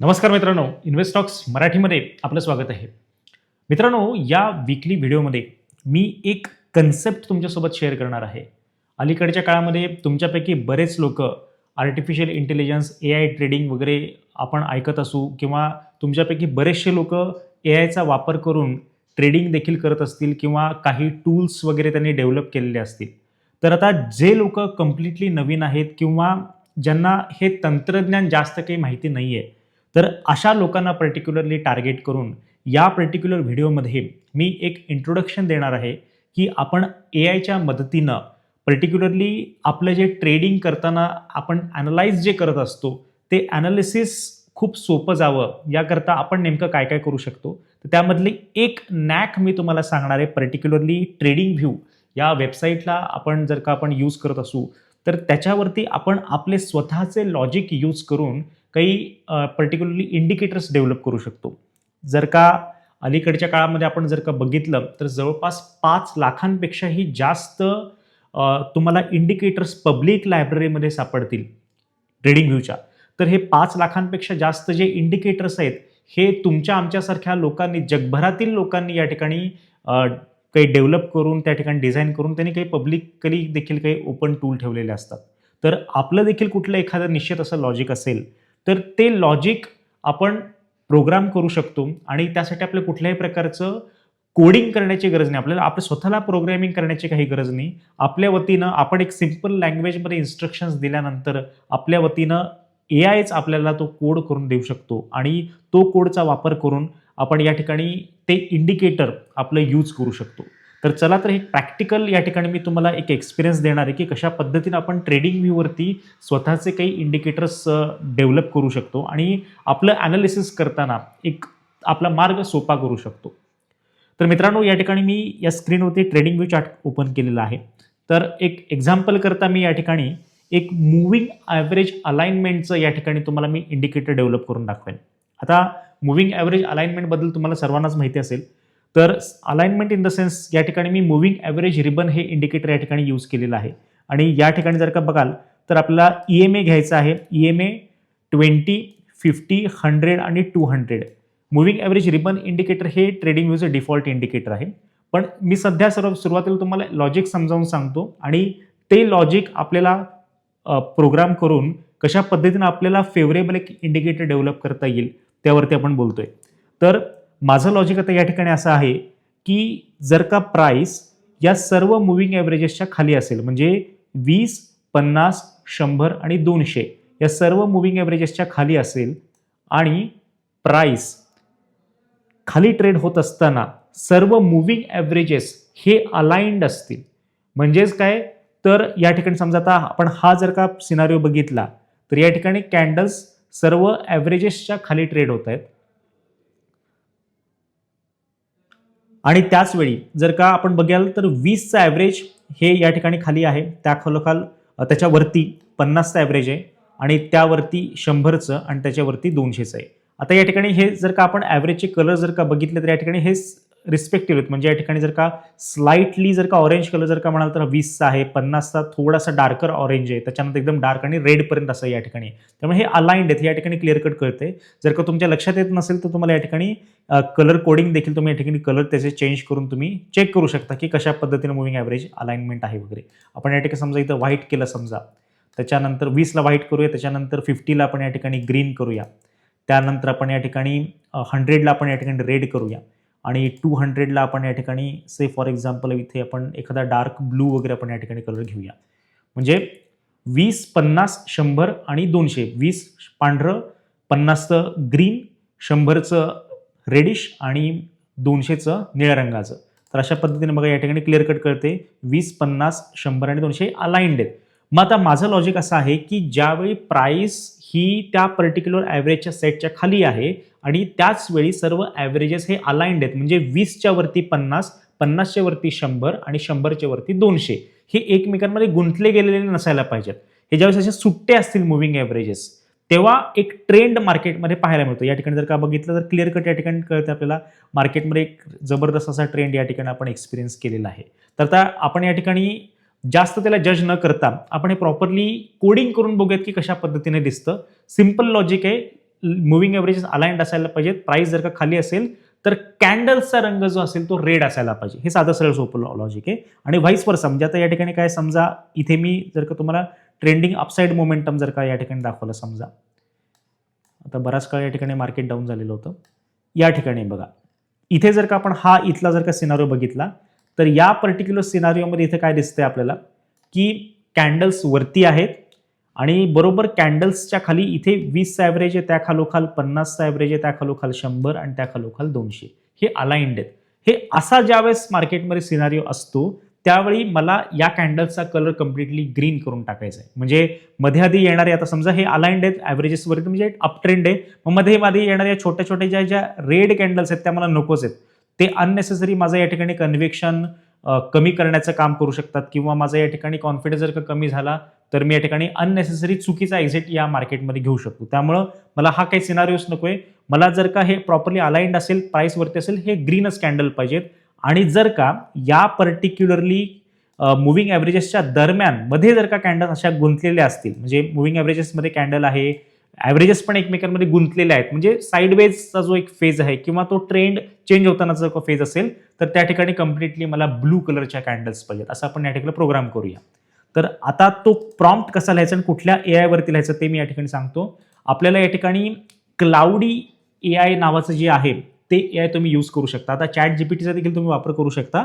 नमस्कार मित्रांनो इन्व्हेस्टॉक्स मराठीमध्ये आपलं स्वागत आहे. मित्रांनो या विकली व्हिडिओमध्ये मी एक कन्सेप्ट तुमच्यासोबत शेअर करणार आहे. अलीकडच्या काळामध्ये तुमच्यापैकी बरेच लोक artificial intelligence A I trading वगैरे आपण ऐकत असू किंवा तुमच्यापैकी बरेचसे लोक ए आयचा वापर करून ट्रेडिंग देखील करत असतील किंवा काही टूल्स वगैरे त्यांनी डेव्हलप केलेले असतील. तर आता जे लोक कम्प्लिटली नवीन आहेत किंवा ज्यांना हे तंत्रज्ञान जास्त काही माहिती नाही आहे तर अशा लोकांना पर्टिक्युलरली टार्गेट करून या पर्टिक्युलर व्हिडिओमध्ये मी एक इंट्रोडक्शन देणार आहे की आपण ए आयच्या मदतीनं पर्टिक्युलरली आपलं जे ट्रेडिंग करताना आपण ॲनलाइज जे करत असतो ते ॲनालिसिस खूप सोपं जावं. याकरता आपण नेमकं काय काय करू शकतो? तर त्यामधली एक नॅक मी तुम्हाला सांगणार आहे पर्टिक्युलरली ट्रेडिंग व्ह्यू या वेबसाईटला आपण जर का आपण यूज करत असू तर त्याच्यावरती आपण आपले स्वतःचे लॉजिक यूज करून काही पर्टिक्युलरली इंडिकेटर्स डेव्हलप करू शकतो. जर का अलीकडच्या काळामध्ये आपण जर का बघितलं तर जवळपास पाच लाखांपेक्षाही जास्त तुम्हाला इंडिकेटर्स पब्लिक लायब्ररीमध्ये सापडतील ट्रेडिंग व्ह्यूच्या तर हे पाच लाखांपेक्षा जास्त जे इंडिकेटर्स आहेत हे तुमच्या आमच्यासारख्या लोकांनी जगभरातील लोकांनी या ठिकाणी काही डेव्हलप करून त्या ठिकाणी डिझाईन करून त्यांनी काही पब्लिकली देखील काही ओपन टूल ठेवलेले असतात. तर आपलं देखील कुठलं एखादं निश्चित असं लॉजिक असेल तर ते लॉजिक आपण प्रोग्राम करू शकतो आणि त्यासाठी आपल्या कुठल्याही प्रकारचं कोडिंग करण्याची गरज नाही. आपल्याला आपल्या स्वतःला प्रोग्रॅमिंग करण्याची काही गरज नाही. आपल्या वतीनं आपण एक सिंपल लँग्वेजमध्ये इन्स्ट्रक्शन्स दिल्यानंतर आपल्या वतीनं ए आयच आपल्याला तो कोड करून देऊ शकतो आणि तो कोडचा वापर करून आपण या ठिकाणी ते इंडिकेटर आपलं यूज करू शकतो. तर चला तर हे प्रॅक्टिकल या ठिकाणी मी तुम्हाला एक एक्सपिरियन्स देणार आहे की कशा पद्धतीनं आपण ट्रेडिंग व्ह्यूवरती स्वतःचे काही इंडिकेटर्स डेव्हलप करू शकतो आणि आपलं ॲनालिसिस करताना एक आपला मार्ग सोपा करू शकतो. तर मित्रांनो या ठिकाणी मी या स्क्रीनवरती ट्रेडिंग व्यू चार्ट ओपन केलेला आहे. तर एक एक्झाम्पल करता मी या ठिकाणी एक मुव्हिंग ॲव्हरेज अलाइनमेंटचं या ठिकाणी तुम्हाला मी इंडिकेटर डेव्हलप करून दाखवेन. आता मुव्हिंग ॲव्हरेज अलाइनमेंटबद्दल तुम्हाला सर्वांनाच माहिती असेल तर अलाइनमेंट इन द सेन्स या ठिकाणी मी मुव्हिंग ॲव्हरेज रिबन हे इंडिकेटर या ठिकाणी यूज केलेलं आहे. आणि या ठिकाणी जर का बघाल तर आपल्याला ई एम ए घ्यायचा आहे. E M A twenty fifty hundred आणि two hundred moving average ribbon indicator हे ट्रेडिंग व्ह्यूचं डिफॉल्ट इंडिकेटर आहे. पण मी सध्या सर्व सुरुवातीला तुम्हाला लॉजिक समजावून सांगतो आणि ते लॉजिक आपल्याला प्रोग्राम करून कशा पद्धतीनं आपल्याला फेवरेबल एक इंडिकेटर डेव्हलप करता येईल त्यावरती आपण बोलतोय. तर माझं लॉजिक आता या ठिकाणी असं आहे की जर का प्राईस या सर्व मुव्हिंग ॲव्हरेजेसच्या खाली असेल म्हणजे वीस पन्नास शंभर आणि दोनशे या सर्व मुव्हिंग ॲव्हरेजेसच्या खाली असेल आणि प्राईस खाली ट्रेड होत असताना सर्व मुव्हिंग ॲव्हरेजेस हे अलाइंड असतील म्हणजेच काय? तर या ठिकाणी समजा आता आपण हा जर का सिनारिओ बघितला तर या ठिकाणी कॅन्डल्स सर्व ॲव्हरेजेसच्या खाली ट्रेड होत आहेत. आणि त्याचवेळी जर का आपण बघाल तर वीसचं ॲव्हरेज हे या ठिकाणी खाली आहे. त्या खालोखाल त्याच्यावरती पन्नासचं ॲव्हरेज आहे आणि त्यावरती शंभरचं आणि त्याच्यावरती दोनशेचं आहे. आता या ठिकाणी हे जर का आपण ॲव्हरेजचे कलर जर का बघितले तर या ठिकाणी हे रिस्पेक्टिव्ह आहेत. म्हणजे या ठिकाणी जर का स्लाइटली जर का ऑरेंज कलर जर का म्हणाल तर वीसचा आहे पन्नासचा थोडासा डार्कर ऑरेंज आहे. त्याच्यानंतर एकदम डार्क आणि रेडपर्यंत असं या ठिकाणी. त्यामुळे हे अलाइंड आहेत या ठिकाणी क्लिअर कट कळते जर का तुमच्या लक्षात येत नसेल तर तुम्हाला या ठिकाणी कलर कोडिंग देखील तुम्ही या ठिकाणी कलर त्याचे चेंज करून तुम्ही चेक करू शकता की कशा पद्धतीने मुव्हिंग ॲव्हरेज अलाइनमेंट आहे वगैरे. आपण या ठिकाणी समजा इथं व्हाईट केलं समजा. त्याच्यानंतर वीसला व्हाईट करूया त्याच्यानंतर फिफ्टीला आपण या ठिकाणी ग्रीन करूया. त्यानंतर आपण या ठिकाणी हंड्रेडला आपण या ठिकाणी रेड करूया. आणि टू हंड्रेडला आपण या ठिकाणी से फॉर एक्झाम्पल इथे आपण एखादा डार्क ब्लू वगैरे आपण या ठिकाणी कलर घेऊया. म्हणजे वीस पन्नास शंभर आणि दोनशे. वीस पांढरं पन्नासचं ग्रीन शंभरचं रेडिश आणि दोनशेचं निळ्या रंगाचं. तर अशा पद्धतीने बघा या ठिकाणी क्लिअर कट करते वीस पन्नास शंभर आणि दोनशे अलाइंड आहेत. मग आता माझं लॉजिक असं आहे की ज्यावेळी प्राईस ही त्या पर्टिक्युलर ॲव्हरेजच्या सेटच्या खाली आहे आणि त्याच वेळी सर्व ॲव्हरेजेस हे अलाइंड आहेत म्हणजे वीसच्या वरती पन्नास पन्नासच्या वरती शंभर आणि शंभरच्या वरती दोनशे हे एकमेकांमध्ये गुंतले गेलेले नसायला पाहिजेत. हे ज्यावेळेस असे सुट्टे असतील मुव्हिंग ॲव्हरेजेस तेव्हा एक ट्रेंड मार्केटमध्ये पाहायला मिळतो. या ठिकाणी जर का बघितलं तर क्लिअर कट या ठिकाणी कळतं आपल्याला. मार्केटमध्ये एक जबरदस्त असा ट्रेंड या ठिकाणी आपण एक्सपिरियन्स केलेला आहे. तर आता आपण या ठिकाणी जास्त त्याला जज न करता आपण हे प्रॉपरली कोडिंग करून बघूयात की कशा पद्धतीने दिसतं. सिंपल लॉजिक आहे. मुव्हिंग ॲव्हरेजेस अलाइंड असायला पाहिजेत. प्राईस जर का खाली असेल तर कॅन्डल्सचा रंग जो असेल तो रेड असायला पाहिजे. हे साधं सरळ सोपं लॉजिक आहे. आणि व्हाईस वर समजा आता या ठिकाणी काय समजा इथे मी जर का तुम्हाला ट्रेंडिंग अपसाईड मोमेंटम जर का या ठिकाणी दाखवलं समजा. आता बराच काळ या ठिकाणी मार्केट डाऊन झालेलं होतं. या ठिकाणी बघा. इथे जर का आपण हा इथला जर का सिनारो बघितला तर या पर्टिक्युलर सिनारिओमध्ये इथे काय दिसतंय आपल्याला? की कॅन्डल्स वरती आहेत आणि बरोबर कॅन्डल्सच्या खाली इथे वीस ॲव्हरेज आहे त्या खालोखाल पन्नासचा ॲव्हरेज आहे त्या खालोखाल शंभर आणि त्या खालोखाल दोनशे. हे अलाइंड आहेत. हे असा ज्यावेळेस मार्केटमध्ये सिनारिओ असतो त्यावेळी मला या कॅन्डल्सचा कलर कम्प्लिटली ग्रीन करून टाकायचा आहे. म्हणजे मध्ये आधी येणारे आता समजा हे अलाइंड आहेत ॲव्हरेजेसवरती म्हणजे अप ट्रेंड आहे मग मध्ये मध्ये येणाऱ्या छोट्या छोट्या ज्या ज्या रेड कॅन्डल्स आहेत त्या मला नकोच आहेत. ते अननेसेसरी माझं या ठिकाणी कन्व्हिक्शन कमी करण्याचं काम करू शकतात किंवा माझा या ठिकाणी कॉन्फिडन्स जर का कमी झाला तर मी या ठिकाणी अननेसेसरी चुकीचा एक्झिट या मार्केटमध्ये घेऊ शकतो. त्यामुळं मला हा काही सिनारिओस नको आहे मला जर का हे प्रॉपरली अलाइंड असेल प्राईसवरती असेल हे ग्रीनच कॅन्डल पाहिजेत. आणि जर का या पर्टिक्युलरली मुव्हिंग ॲव्हरेजेसच्या दरम्यानमध्ये जर का कॅन्डल अशा गुंतलेल्या असतील म्हणजे मुव्हिंग ॲव्हरेजेसमध्ये कॅन्डल आहे ॲव्हरेजेस पण एकमेकांमध्ये गुंतलेले आहेत. म्हणजे साईडवेजचा जो एक फेज आहे किंवा तो ट्रेंड चेंज होताना जर फेज असेल तर त्या ठिकाणी कम्प्लिटली मला ब्लू कलरच्या कॅन्डल्स पाहिजेत. असं आपण या ठिकाणी प्रोग्राम करूया. तर आता तो प्रॉम्प्ट कसा लिहायचा आणि कुठल्या ए आयवरती लिहायचं ते मी या ठिकाणी सांगतो. आपल्याला या ठिकाणी क्लाउडी ए आय नावाचं जे आहे ते ए आय तुम्ही यूज करू शकता. आता चॅट जीपीटीचा देखील तुम्ही वापर करू शकता.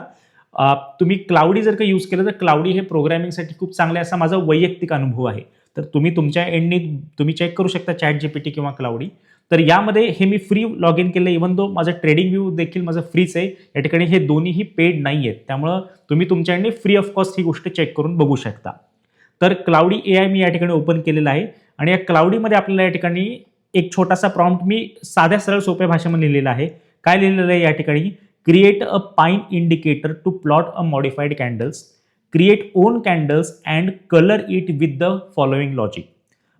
तुम्ही क्लाउडी जर का यूज केलं तर क्लाउडी हे प्रोग्रॅमिंगसाठी खूप चांगले असा माझा वैयक्तिक अनुभव आहे. तर तुम्ही तुमच्या एंडनी तुम्ही चेक करू शकता चॅट जीपीटी किंवा क्लाउडी तर यामध्ये हे मी फ्री लॉग इन केलं इव्हन दो माझं ट्रेडिंग व्यू देखील माझं फ्रीच आहे या ठिकाणी हे दोन्हीही पेड नाही आहेत. त्यामुळं तुम्ही तुमच्या एंडनी फ्री ऑफ कॉस्ट ही गोष्ट चेक करून बघू शकता. तर क्लाउडी ए आय मी या ठिकाणी ओपन केलेलं आहे. आणि या क्लाउडीमध्ये आपल्याला या ठिकाणी एक छोटासा प्रॉम्प्ट मी साध्या सरळ सोप्या भाषेमध्ये लिहिलेला आहे. काय लिहिलेलं आहे या ठिकाणी? Create a pine indicator to plot a modified candles create own candles and colour it with the following logic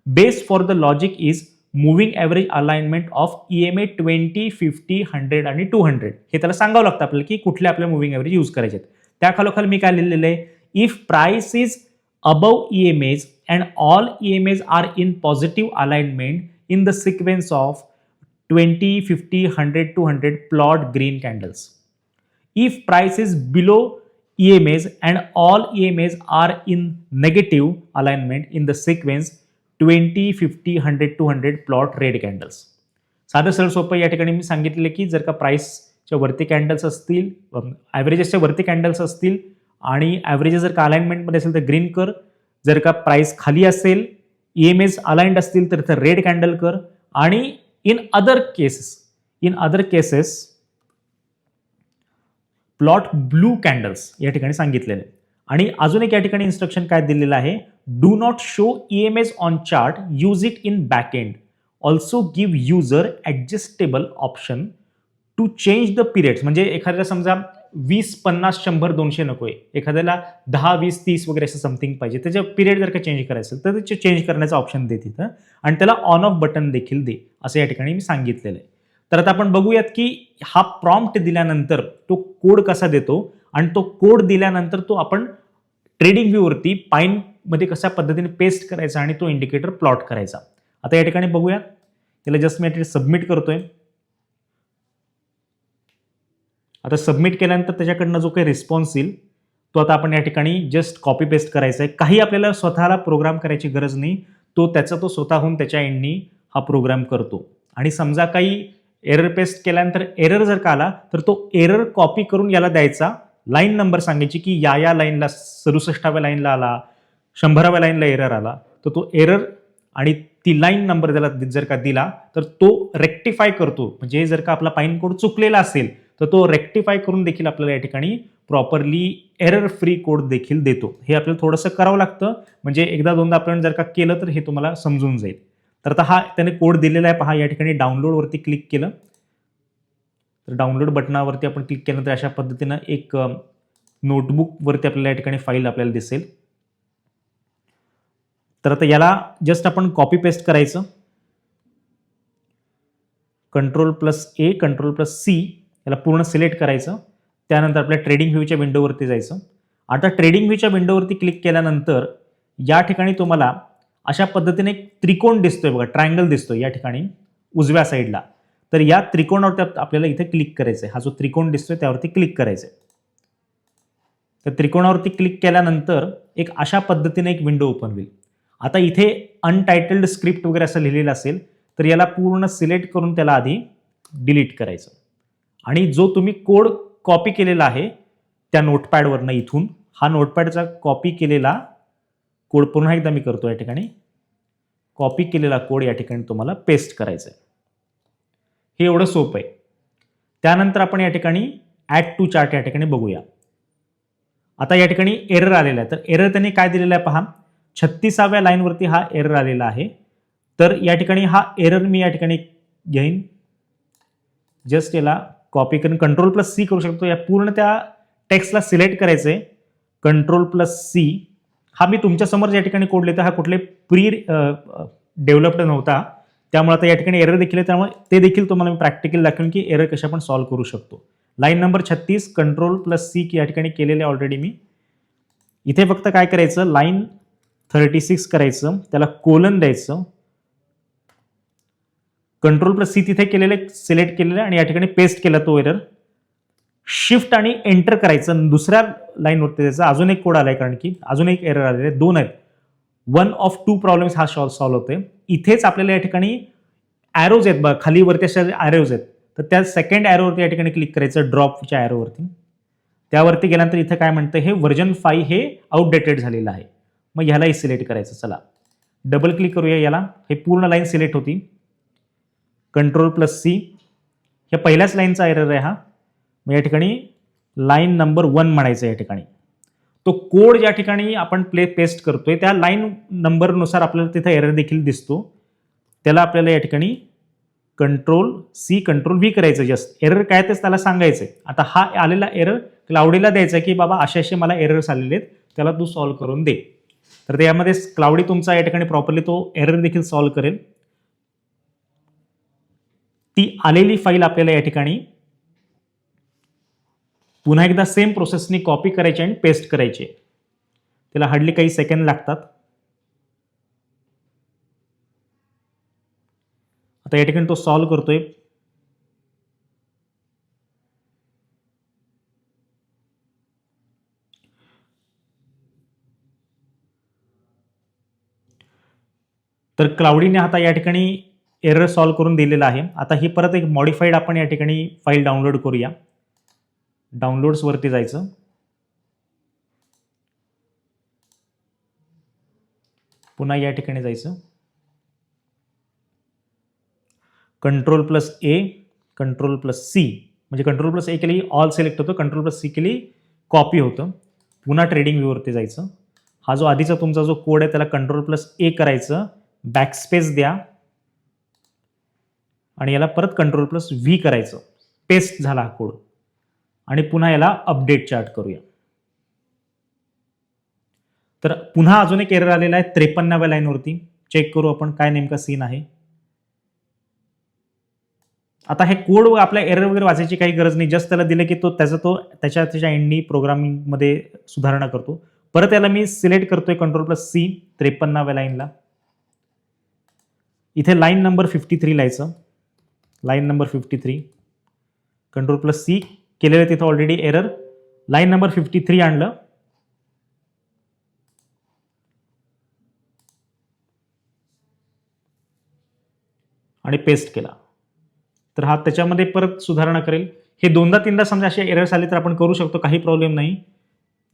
base for the logic is moving average alignment of E M A twenty fifty hundred आणि two hundred हे त्याला सांगावं लागतं आपल्याला की कुठले आपल्या moving average use करायचे आहेत. त्या खालोखाल मी काय लिहिलेलं आहे? If price is above EMAs and all EMAs are in positive alignment in the sequence of 20, 50, 100, 200 plot green candles. If price is below EMAs and all EMAs are in negative alignment in the sequence 20, 50, 100, 200 plot red candles. साधं सरळ सोपं या ठिकाणी मी सांगितलेलं की जर का प्राईसच्या वरती कॅन्डल्स असतील ॲव्हरेजेसच्या वरती कॅन्डल्स असतील आणि ॲव्हरेजेस जर का अलाइनमेंटमध्ये असेल तर ग्रीन कर जर का प्राईस खाली असेल ई एम एस अलाइंड असतील तर रेड कॅन्डल कर आणि in other cases in other cases plot blue candles या ठिकाणी सांगितलेले. आणि अजून एक या ठिकाणी इन्स्ट्रक्शन काय दिलेलं आहे? Do not show E M S on chart use it in back end also give user adjustable option to change the periods म्हणजे एखाद्या समजा वीस पन्नास शंभर दोनशे नको आहे एखाद्याला दहा वीस तीस वगैरे असं समथिंग पाहिजे. त्याच्या पिरियड जर का चेंज करायचं असेल तर त्याचे चेंज करण्याचा ऑप्शन दे तिथं. आणि त्याला ऑन ऑफ बटन देखील दे असं या ठिकाणी मी सांगितलेलं आहे. तर आता आपण बघूयात की हा प्रॉम्प्ट दिल्यानंतर तो कोड कसा देतो आणि तो कोड दिल्यानंतर तो आपण ट्रेडिंग व्ह्यूवरती पाईनमध्ये कशा पद्धतीने पेस्ट करायचा आणि तो इंडिकेटर प्लॉट करायचा. आता या ठिकाणी बघूया त्याला जस्ट मी सबमिट करतोय. आता सबमिट केल्यानंतर त्याच्याकडनं जो काही रिस्पॉन्स येईल तो आता आपण या ठिकाणी जस्ट कॉपी पेस्ट करायचा आहे. काही आपल्याला स्वतःला प्रोग्राम करायची गरज नाही. तो त्याचा तो स्वतःहून त्याच्या एंडनी हा प्रोग्राम करतो. आणि समजा काही एरर पेस्ट केल्यानंतर एरर जर का आला तर तो एरर कॉपी करून याला द्यायचा. लाईन नंबर सांगायची की या या लाईनला सदुसष्टाव्या लाईनला आला शंभराव्या लाईनला एरर आला. तर तो एरर आणि ती लाईन नंबर त्याला जर का दिला तर तो रेक्टिफाय करतो. म्हणजे जर का आपला पाईन कोड चुकलेला असेल तर तो रेक्टिफाय करून देखील आपल्याला या ठिकाणी प्रॉपरली एरर फ्री कोड देखील देतो. हे आपल्याला थोडंसं करावं लागतं. म्हणजे एकदा दोनदा आपण जर का केलं तर हे तुम्हाला समजून जाईल. तर आता हा त्याने कोड दिलेला आहे. पहा या ठिकाणी डाउनलोडवरती क्लिक केलं. तर डाउनलोड बटनावरती आपण क्लिक केलं तर अशा पद्धतीनं एक नोटबुकवरती आपल्याला या ठिकाणी फाईल आपल्याला दिसेल. तर आता याला जस्ट आपण कॉपी पेस्ट करायचं. Control plus A control plus C याला पूर्ण सिलेक्ट करायचं. त्यानंतर आपल्या ट्रेडिंग व्ह्यूच्या विंडोवरती जायचं. आता ट्रेडिंग व्ह्यूच्या विंडोवरती क्लिक केल्यानंतर या ठिकाणी तुम्हाला अशा पद्धतीने एक त्रिकोण दिसतोय बघा ट्रायंगल दिसतोय या ठिकाणी उजव्या साईडला तर या त्रिकोणावरती आपल्याला इथे क्लिक करायचं आहे हा जो त्रिकोण दिसतोय त्यावरती क्लिक करायचं आहे तर त्रिकोणावरती क्लिक केल्यानंतर एक अशा पद्धतीने एक विंडो ओपन होईल. आता इथे अनटायटल्ड स्क्रिप्ट वगैरे असं लिहिलेलं असेल तर याला पूर्ण सिलेक्ट करून त्याला आधी डिलीट करायचं. आणि जो तुम्ही कोड कॉपी केलेला आहे त्या नोटपॅडवरनं इथून हा नोटपॅडचा कॉपी केलेला कोड पुन्हा एकदा मी करतो या ठिकाणी. कॉपी केलेला कोड या ठिकाणी तुम्हाला पेस्ट करायचा आहे हे एवढं सोपं आहे. त्यानंतर आपण या ठिकाणी ॲड टू चार्ट या ठिकाणी बघूया. आता या ठिकाणी एरर आलेला आहे. तर एरर त्यांनी काय दिलेला आहे पहा. छत्तीसाव्या लाईनवरती हा एरर आलेला आहे. तर या ठिकाणी हा एरर मी या ठिकाणी घेईन. जस्ट याला कॉपी करून कंट्रोल प्लस सी करू शकतो. या पूर्ण त्या टेक्स्टला सिलेक्ट करायचं आहे कंट्रोल प्लस सी हा मी तुमच्यासमोर या ठिकाणी कोड लिहितो. हा कुठले प्री डेव्हलप्ड नव्हता. त्यामुळे आता या ठिकाणी एरर देखील आहे. त्यामुळे ते देखील तुम्हाला मी प्रॅक्टिकल दाखवेन की एरर कशा आपण सॉल्व्ह करू शकतो. लाईन नंबर छत्तीस कंट्रोल प्लस सी की या ठिकाणी केलेले ऑलरेडी मी. इथे फक्त काय करायचं? लाईन थर्टी सिक्स करायचं. त्याला कोलन द्यायचं. कंट्रोल प्लस सी तिथे केलेले सिलेक्ट केलेलं आणि या ठिकाणी पेस्ट केला तो एरर. शिफ्ट आणि एंटर करायचं दुसऱ्या लाईनवरती त्याचा अजून एक कोड आलाय कारण की अजून एक एरर आलेले आहे दोन आहेत. वन ऑफ टू प्रॉब्लेम्स हा सॉल्व सॉल्व होतोय. इथेच आपल्याला या ठिकाणी ॲरोज आहेत बघा खाली वरती अशा ॲरोज आहेत. तर त्या सेकंड ॲरोवरती या ठिकाणी क्लिक करायचं ड्रॉपच्या ॲरोवरती त्यावरती गेल्यानंतर इथं काय म्हणतं हे व्हर्जन फाईव्ह हे आउटडेटेड झालेलं आहे. मग ह्यालाही सिलेक्ट करायचं चला. डबल क्लिक करूया याला. हे पूर्ण लाईन सिलेक्ट होती. Control plus C. ह्या पहिल्याच लाईनचा एरर आहे हा. मग या ठिकाणी लाईन नंबर वन म्हणायचं या ठिकाणी. तो कोड ज्या ठिकाणी आपण प्ले पेस्ट करतोय त्या लाईन नंबरनुसार आपल्याला तिथं एरर देखील दिसतो. त्याला आपल्याला या ठिकाणी कंट्रोल सी कंट्रोल व्ही करायचं जस्ट एरर काय तेच त्याला सांगायचं आहे आता हा आलेला एरर क्लाउडीला द्यायचा की बाबा असे असे मला एरर्स आलेले आहेत त्याला तू सॉल्व्ह करून दे. तर त्यामध्ये क्लाउडी तुमचा या ठिकाणी प्रॉपरली तो एरर देखील सॉल्व्ह करेल. ती आलेली फाईल आपल्याला या ठिकाणी पुन्हा एकदा सेम प्रोसेसनी कॉपी करायची आणि पेस्ट करायची. त्याला हार्डली काही सेकंड लागतात. आता या ठिकाणी तो सॉल्व्ह करतोय. तर क्लाउडीने आता या ठिकाणी एरर सॉल्व करून दिलेला आहे. आता ही परत एक मॉडिफाईड आपण या ठिकाणी फाईल डाउनलोड करूया. डाउनलोड्सवरती जायचं. पुन्हा या ठिकाणी जायचं. Control plus A control plus C म्हणजे कंट्रोल प्लस ए केली ऑल सिलेक्ट होतं. कंट्रोल प्लस सी केली कॉपी होतं. पुन्हा ट्रेडिंग व्ह्यूवरती जायचं. हा जो आधीचा तुमचा जो कोड आहे त्याला कंट्रोल प्लस ए करायचं. बॅकस्पेस द्या. आणि याला परत कंट्रोल प्लस व्ही करायचं. पेस्ट झाला हा कोड आणि पुन्हा याला अपडेट चार्ट करूया. तर पुन्हा अजून एक एरर आलेला आहे त्रेपन्नाव्या लाईनवरती चेक करू आपण काय नेमका सीन आहे. आता हे कोड आपल्या एरर वगैरे वाचायची काही गरज नाही. जस्ट त्याला दिलं की तो त्याचा तो त्याच्या त्याच्या एंडनी प्रोग्रामिंगमध्ये सुधारणा करतो. परत याला मी सिलेक्ट करतोय कंट्रोल प्लस सी त्रेपन्नाव्या लाईनला इथे लाईन नंबर फिफ्टी थ्री लिहायचं line number fifty three. Control plus C केलेलं तिथं already error line number fifty three आणलं. आणि पेस्ट केला. तर हा त्याच्यामध्ये परत सुधारणा करेल. हे दोनदा तीनदा समजा असे एरर्स आले तर आपण करू शकतो काही प्रॉब्लेम नाही.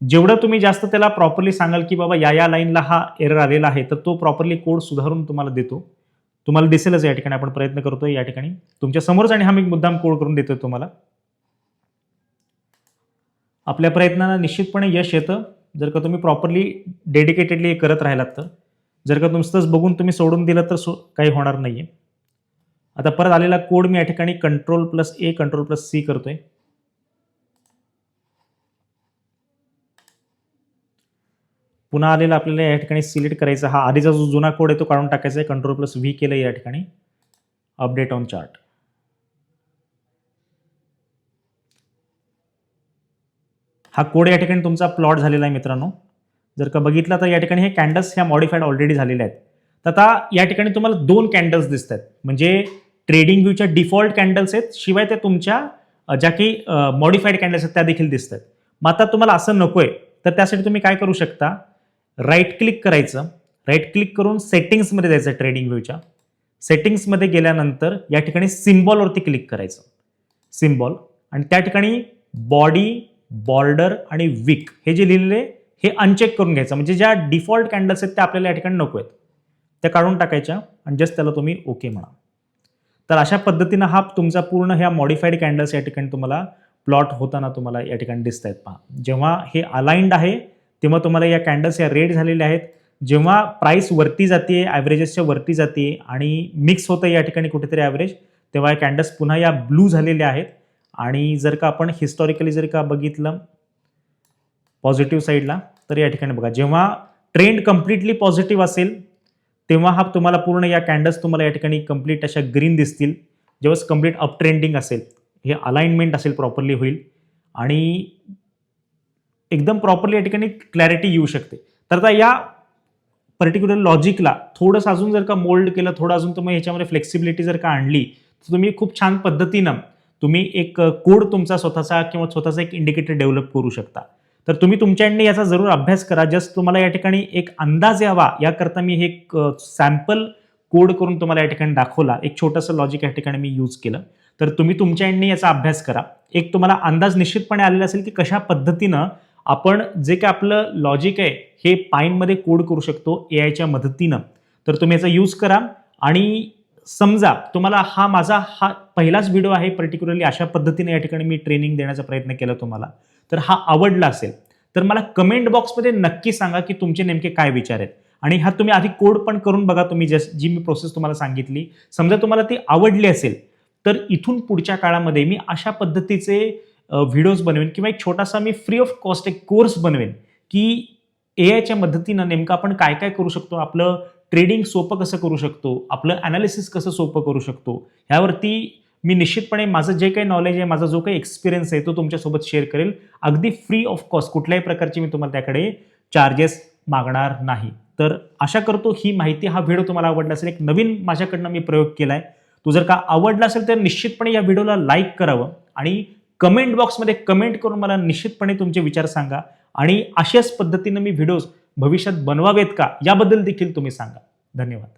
जेवढं तुम्ही जास्त त्याला प्रॉपरली सांगाल की बाबा या या लाईनला हा एरर आलेला आहे तर तो प्रॉपरली कोड सुधारून तुम्हाला देतो. तुम्हाला दिसेलच या ठिकाणी आपण प्रयत्न करतोय या ठिकाणी. तुमच्या समोरच आणि हा मी मुद्दाम कोड करून देतोय तुम्हाला. आपल्या प्रयत्नांना निश्चितपणे यश येतं. जर का तुम्ही प्रॉपरली डेडिकेटेडली करत राहिलात तर. जर का तुमचंच बघून तुम्ही सोडून दिलं तर सो काही होणार नाही आहे आता परत आलेला कोड मी या ठिकाणी control plus A control plus C करतोय. पुन्हा आलेला आपल्याला या ठिकाणी सिलेक्ट करायचा हा आधीचा जो जुना कोड आहे तो काढून टाकायचा आहे. कंट्रोल प्लस व्ही केलं या ठिकाणी. अपडेट ऑन चार्ट हा कोड या ठिकाणी तुमचा प्लॉट झालेला आहे मित्रांनो. जर का बघितला तर या ठिकाणी हे कॅन्डल्स ह्या मॉडिफाईड ऑलरेडी झालेल्या आहेत. तर आता या ठिकाणी तुम्हाला दोन कॅन्डल्स दिसत आहेत म्हणजे ट्रेडिंग व्ह्यूच्या डिफॉल्ट कॅन्डल्स आहेत शिवाय त्या तुमच्या ज्या काही मॉडिफाईड कॅन्डल्स आहेत त्या देखील दिसत आहेत मग आता तुम्हाला असं नकोय तर त्यासाठी तुम्ही काय करू शकता? राईट क्लिक करायचं. राईट क्लिक करून सेटिंग्समध्ये जायचं ट्रेडिंग व्ह्यूच्या सेटिंग्समध्ये गेल्यानंतर या ठिकाणी सिम्बॉलवरती क्लिक करायचं. सिम्बॉल आणि त्या ठिकाणी बॉडी बॉर्डर आणि विक हे जे लिहिलेले हे अनचेक करून घ्यायचं. म्हणजे ज्या डिफॉल्ट कॅन्डल्स आहेत त्या आपल्याला या ठिकाणी नको आहेत. त्या काढून टाकायच्या आणि जस्ट त्याला तुम्ही ओके म्हणा. तर अशा पद्धतीनं हा तुमचा पूर्ण ह्या मॉडिफाईड कॅन्डल्स या ठिकाणी तुम्हाला प्लॉट होताना तुम्हाला या ठिकाणी दिसत आहेत पहा. जेव्हा हे अलाइंड आहे तेव्हा तुम्हाला या कॅन्डल्स या रेड झालेल्या आहेत. जेव्हा प्राईस वरती जाते ॲव्हरेजेसच्या वरती जाते आणि मिक्स होतं या ठिकाणी कुठेतरी ॲव्हरेज तेव्हा या कॅन्डल्स पुन्हा या ब्लू झालेल्या आहेत. आणि जर का आपण हिस्टॉरिकली जर का बघितलं पॉझिटिव्ह साईडला तर या ठिकाणी बघा. जेव्हा ट्रेंड कम्प्लिटली पॉझिटिव्ह असेल तेव्हा हा तुम्हाला पूर्ण या कॅन्डल्स तुम्हाला या ठिकाणी कंप्लीट अशा ग्रीन दिसतील. जेव्हा कंप्लीट अप ट्रेंडिंग असेल हे अलाइनमेंट असेल प्रॉपरली होईल. आणि एकदम प्रॉपरली या ठिकाणी क्लॅरिटी येऊ शकते. तर आता या पर्टिक्युलर लॉजिकला थोडंसं अजून जर का मोल्ड केलं थोडं अजून तुम्ही ह्याच्यामध्ये फ्लेक्सिबिलिटी जर का आणली तर तुम्ही खूप छान पद्धतीनं तुम्ही एक कोड तुमचा स्वतःचा किंवा स्वतःचा एक इंडिकेटर डेव्हलप करू शकता. तर तुम्ही तुमच्याकडे याचा जरूर अभ्यास करा. जस्ट तुम्हाला या ठिकाणी एक अंदाज यावा. याकरता मी हे एक सॅम्पल कोड करून तुम्हाला या ठिकाणी दाखवला. एक छोटंसं लॉजिक या ठिकाणी मी यूज केलं. तर तुम्ही तुमच्या याचा अभ्यास करा. एक तुम्हाला अंदाज निश्चितपणे आलेला असेल की कशा पद्धतीनं आपण जे काय आपलं लॉजिक आहे हे पाईनमध्ये कोड करू शकतो ए आयच्या मदतीनं. तर तुम्ही याचा यूज करा आणि समजा तुम्हाला हा माझा हा पहिलाच व्हिडिओ आहे पर्टिक्युलरली अशा पद्धतीने या ठिकाणी मी ट्रेनिंग देण्याचा प्रयत्न केला तुम्हाला. तर हा आवडला असेल तर मला कमेंट बॉक्समध्ये नक्की सांगा की तुमचे नेमके काय विचार आहेत. आणि हा तुम्ही आधी कोड पण करून बघा तुम्ही जस जी मी प्रोसेस तुम्हाला सांगितली. समजा तुम्हाला ती आवडली असेल तर इथून पुढच्या काळामध्ये मी अशा पद्धतीचे व्हिडिओज बनवेन किंवा एक छोटासा मी फ्री ऑफ कॉस्ट एक कोर्स बनवेन की ए आयच्या मदतीनं नेमकं आपण काय काय करू शकतो? आपलं ट्रेडिंग सोपं कसं करू शकतो? आपलं अनालिसिस कसं सोपं करू शकतो? ह्यावरती मी निश्चितपणे माझं जे काही नॉलेज आहे माझा जो काही एक्सपिरियन्स आहे तो तुमच्यासोबत शेअर करेल. अगदी फ्री ऑफ कॉस्ट कुठल्याही प्रकारची मी तुम्हाला त्याकडे चार्जेस मागणार नाही. तर आशा करतो ही माहिती हा व्हिडिओ तुम्हाला आवडला असेल एक नवीन माझ्याकडनं मी प्रयोग केला आहे तो जर का आवडला असेल तर निश्चितपणे या व्हिडिओला लाईक करावं आणि कमेंट बॉक्समध्ये कमेंट करून मला निश्चितपणे तुमचे विचार सांगा आणि अशाच पद्धतीनं मी व्हिडिओज भविष्यात बनवावेत का याबद्दल देखील तुम्ही सांगा. धन्यवाद.